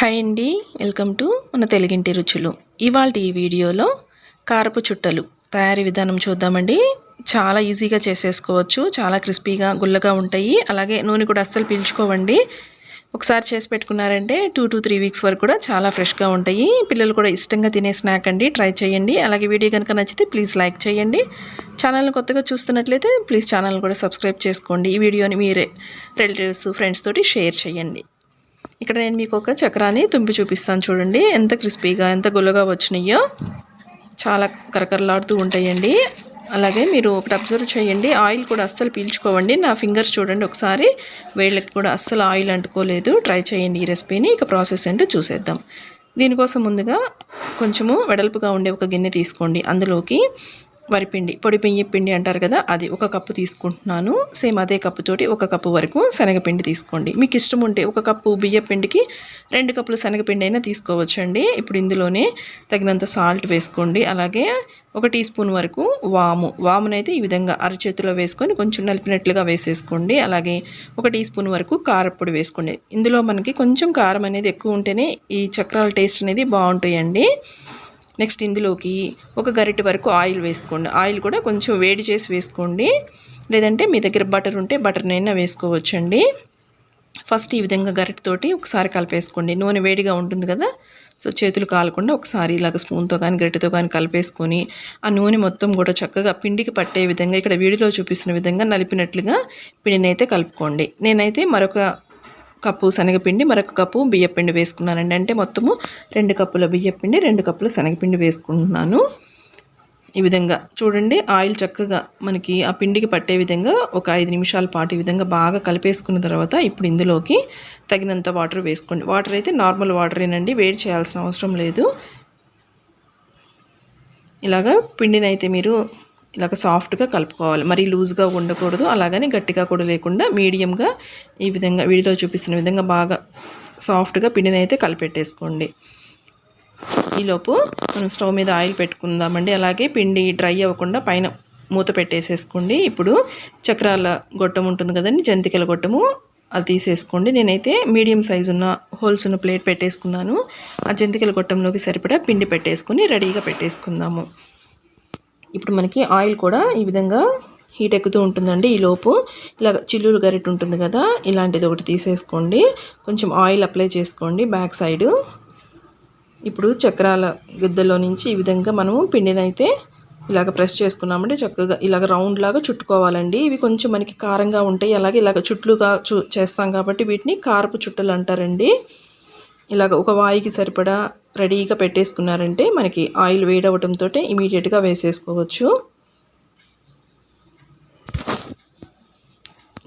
Hi అండి welcome to మన తెలుగింటి రుచులు. ఇవాళ ఈ వీడియోలో కారపు చుట్టలు. తయారీ విధానం చూద్దామండి. చాలా ఈజీగా చేసేసుకోవచ్చు చాలా క్రిస్పీగా గుల్లగా ఉంటాయి. అలాగే నూనె కూడా అస్సలు పీల్చుకోవండి. ఒకసారి చేసి పెట్టుకున్నారంటే టూ టు త్రీ వీక్స్ వరకు కూడా చాలా ఫ్రెష్గా ఉంటాయి. పిల్లలు కూడా ఇష్టంగా తినే స్నాక్ అండి ట్రై చేయండి. అలాగే వీడియో కనుక నచ్చితే ప్లీజ్ లైక్ చేయండి. ఛానల్ని కొత్తగా చూస్తున్నట్లయితే ప్లీజ్ ఛానల్ కూడా సబ్స్క్రైబ్ చేసుకోండి. ఈ వీడియోని మీరే రిలేటివ్స్ ఫ్రెండ్స్ తోటి షేర్ చేయండి. ఇక్కడ నేను మీకు ఒక చక్రాన్ని తుంపి చూపిస్తాను చూడండి. ఎంత క్రిస్పీగా ఎంత గుల్లగా వచ్చినాయో. చాలా కరకరలాడుతూ ఉంటాయండి. అలాగే మీరు ఒకటి అబ్జర్వ్ చేయండి. ఆయిల్ కూడా అస్సలు పీల్చుకోవండి. నా ఫింగర్స్ చూడండి ఒకసారి. వేళ్ళకి కూడా అస్సలు ఆయిల్ అంటుకోలేదు. ట్రై చేయండి ఈ రెసిపీని. ఇక ప్రాసెస్ ఏంటో చూసేద్దాం. దీనికోసం ముందుగా కొంచెము వెడల్పుగా ఉండే ఒక గిన్నె తీసుకోండి. అందులోకి వరిపిండి పొడి బియ్య పిండి అంటారు కదా అది ఒక కప్పు తీసుకుంటున్నాను. సేమ్ అదే కప్పుతోటి ఒక కప్పు వరకు శనగపిండి తీసుకోండి. మీకు ఇష్టం ఉంటే ఒక కప్పు బియ్య పిండికి రెండు కప్పులు శనగపిండి అయినా తీసుకోవచ్చండి. ఇప్పుడు ఇందులోనే తగినంత సాల్ట్ వేసుకోండి. అలాగే ఒక టీ స్పూన్ వరకు వాము. వామునైతే ఈ విధంగా అరచేతిలో వేసుకొని కొంచెం నలిపినట్లుగా వేసేసుకోండి. అలాగే ఒక టీ స్పూన్ వరకు కారపొడి వేసుకోండి. ఇందులో మనకి కొంచెం కారం అనేది ఎక్కువ ఉంటేనే ఈ చక్రాల టేస్ట్ అనేది బాగుంటాయండి. నెక్స్ట్ ఇందులోకి ఒక గరిటె వరకు ఆయిల్ వేసుకోండి. ఆయిల్ కూడా కొంచెం వేడి చేసి వేసుకోండి. లేదంటే మీ దగ్గర బటర్ ఉంటే బటర్నైనా వేసుకోవచ్చండి. ఫస్ట్ ఈ విధంగా గరిటెతోటి ఒకసారి కలిపేసుకోండి. నూనె వేడిగా ఉంటుంది కదా? సో చేతులు కాలకుండా ఒకసారి ఇలాగ స్పూన్తో కానీ గరిటెతో కానీ కలిపేసుకొని ఆ నూనె మొత్తం కూడా చక్కగా పిండికి పట్టే విధంగా ఇక్కడ వీడియోలో చూపిస్తున్న విధంగా నలిపినట్లుగా పిండిని అయితే కలుపుకోండి. నేనైతే మరొక కప్పు శనగపిండి మరొక కప్పు బియ్యపిండి వేసుకున్నానండి. అంటే మొత్తము రెండు కప్పుల బియ్యపిండి రెండు కప్పుల శనగపిండి వేసుకుంటున్నాను. ఈ విధంగా చూడండి ఆయిల్ చక్కగా మనకి ఆ పిండికి పట్టే విధంగా ఒక ఐదు నిమిషాల పాటు ఈ విధంగా బాగా కలిపేసుకున్న తర్వాత ఇప్పుడు ఇందులోకి తగినంత వాటర్ వేసుకోండి. వాటర్ అయితే నార్మల్ వాటరేనండి వేడి చేయాల్సిన అవసరం లేదు. ఇలాగా పిండిని అయితే మీరు ఇలాగ సాఫ్ట్గా కలుపుకోవాలి. మరీ లూజ్గా ఉండకూడదు. అలాగని గట్టిగా కూడా లేకుండా మీడియంగా ఈ విధంగా వీడియోలో చూపిస్తున్న విధంగా బాగా సాఫ్ట్గా పిండిని అయితే కలిపెట్టేసుకోండి ఈలోపు మనం స్టవ్ మీద ఆయిల్ పెట్టుకుందామండి. అలాగే పిండి డ్రై అవ్వకుండా పైన మూత పెట్టేసేసుకోండి. ఇప్పుడు చక్రాల గొట్టం ఉంటుంది కదండి జంతికల గొట్టము అది తీసేసుకోండి. నేనైతే మీడియం సైజు ఉన్న హోల్స్ ఉన్న ప్లేట్ పెట్టేసుకున్నాను. ఆ జంతికల గొట్టంలోకి సరిపడా పిండి పెట్టేసుకుని రెడీగా పెట్టేసుకుందాము. ఇప్పుడు మనకి ఆయిల్ కూడా ఈ విధంగా హీట్ ఎక్కుతూ ఉంటుందండి ఈ లోపు. ఇలా చిల్లులు గరిట ఉంటుంది కదా ఇలాంటిది ఒకటి తీసేసుకోండి. కొంచెం ఆయిల్ అప్లై చేసుకోండి బ్యాక్ సైడ్. ఇప్పుడు చక్రాల గిద్దలో నుంచి ఈ విధంగా మనము పిండినైతే ఇలాగ ప్రెస్ చేసుకున్నామంటే చక్కగా ఇలాగ రౌండ్ లాగా చుట్టుకోవాలండి. ఇవి కొంచెం మనకి కారంగా ఉంటాయి. అలాగే ఇలాగ చుట్లుగా చూ చేస్తాం కాబట్టి వీటిని కారపు చుట్టలు అంటారండి. ఇలాగ ఒక వాయికి సరిపడా రెడీగా పెట్టేసుకున్నారంటే మనకి ఆయిల్ వేడవటంతో ఇమీడియట్గా వేసేసుకోవచ్చు.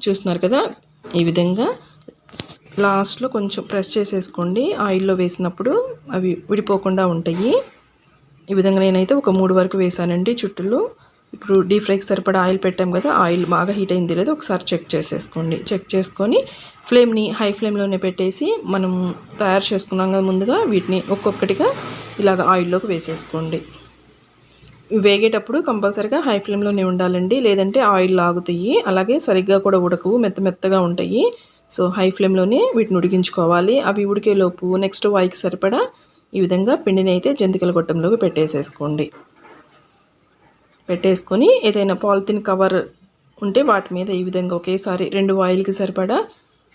చూస్తున్నారు కదా? ఈ విధంగా లాస్ట్లో కొంచెం ప్రెస్ చేసేసుకోండి. ఆయిల్లో వేసినప్పుడు అవి విడిపోకుండా ఉంటాయి. ఈ విధంగా నేనైతే ఒక మూడు వరకు వేసానండి చుట్టూలు. ఇప్పుడు డీప్ ఫ్రైకి సరిపడా ఆయిల్ పెట్టాం కదా ఆయిల్ బాగా హీట్ అయింది లేదో ఒకసారి చెక్ చేసేసుకోండి. చెక్ చేసుకొని ఫ్లేమ్ని హై ఫ్లేమ్లోనే పెట్టేసి మనం తయారు చేసుకున్నాం కదా ముందుగా వీటిని ఒక్కొక్కటిగా ఇలాగ ఆయిల్లోకి వేసేసుకోండి. వేగేటప్పుడు కంపల్సరిగా హై ఫ్లేమ్లోనే ఉండాలండి. లేదంటే ఆయిల్ లాగుతాయి. అలాగే సరిగ్గా కూడా ఉడకవు మెత్త మెత్తగా ఉంటాయి. సో హై ఫ్లేమ్లోనే వీటిని ఉడికించుకోవాలి. అవి ఉడికేలోపు నెక్స్ట్ వాయికి సరిపడా ఈ విధంగా పిండిని అయితే జంతికల గొట్టంలోకి పెట్టేసేసుకోండి. పెట్టేసుకొని ఏదైనా పాలిథిన్ కవర్ ఉంటే వాటి మీద ఈ విధంగా ఒకేసారి రెండు ఆయిల్కి సరిపడా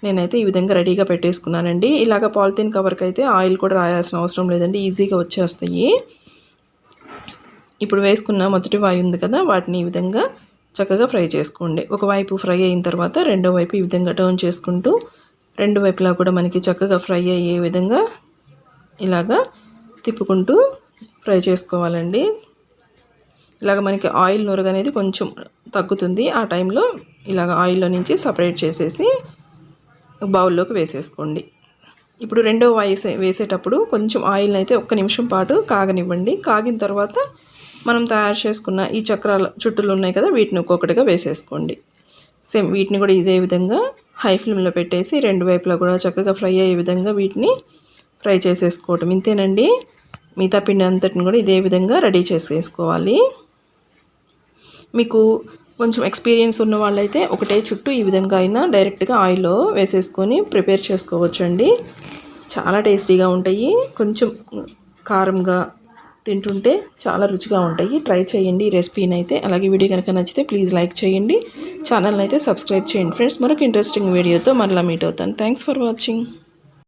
నేనైతే ఈ విధంగా రెడీగా పెట్టేసుకున్నానండి. ఇలాగ పాలిథిన్ కవర్కి అయితే ఆయిల్ కూడా రాయాల్సిన అవసరం లేదండి. ఈజీగా వచ్చేస్తాయి. ఇప్పుడు వేసుకున్న మొదటి వాయి ఉంది కదా వాటిని ఈ విధంగా చక్కగా ఫ్రై చేసుకోండి. ఒకవైపు ఫ్రై అయిన తర్వాత రెండో వైపు ఈ విధంగా టర్న్ చేసుకుంటూ రెండు వైపులా కూడా మనకి చక్కగా ఫ్రై అయ్యే విధంగా ఇలాగా తిప్పుకుంటూ ఫ్రై చేసుకోవాలండి. ఇలాగ మనకి ఆయిల్ నురగ అనేది కొంచెం తగ్గుతుంది. ఆ టైంలో ఇలాగ ఆయిల్లో నుంచి సపరేట్ చేసేసి బౌల్లోకి వేసేసుకోండి. ఇప్పుడు రెండో వేసే వేసేటప్పుడు కొంచెం ఆయిల్ అయితే ఒక్క నిమిషం పాటు కాగనివ్వండి. కాగిన తర్వాత మనం తయారు చేసుకున్న ఈ చక్రాల చుట్టూలు ఉన్నాయి కదా వీటిని ఒక్కొక్కటిగా వేసేసుకోండి. సేమ్ వీటిని కూడా ఇదే విధంగా హై ఫ్లేమ్లో పెట్టేసి రెండు వైపులా కూడా చక్కగా ఫ్రై అయ్యే విధంగా వీటిని ఫ్రై చేసేసుకోవటం. ఇంతేనండి. మిగతా పిండి అంతటిని కూడా ఇదే విధంగా రెడీ చేసేసుకోవాలి. మీకు కొంచెం ఎక్స్పీరియన్స్ ఉన్న వాళ్ళైతే ఒకటే చుట్టూ ఈ విధంగా అయినా డైరెక్ట్గా ఆయిల్లో వేసేసుకొని ప్రిపేర్ చేసుకోవచ్చండి. చాలా టేస్టీగా ఉంటాయి. కొంచెం కారంగా తింటుంటే చాలా రుచిగా ఉంటాయి. ట్రై చేయండి ఈ రెసిపీని అయితే అలాగే వీడియో కనుక నచ్చితే ప్లీజ్ లైక్ చేయండి. ఛానల్ని అయితే సబ్స్క్రైబ్ చేయండి. ఫ్రెండ్స్ మరొక ఇంట్రెస్టింగ్ వీడియోతో మరలా మీట్ అవుతాను. Thanks for watching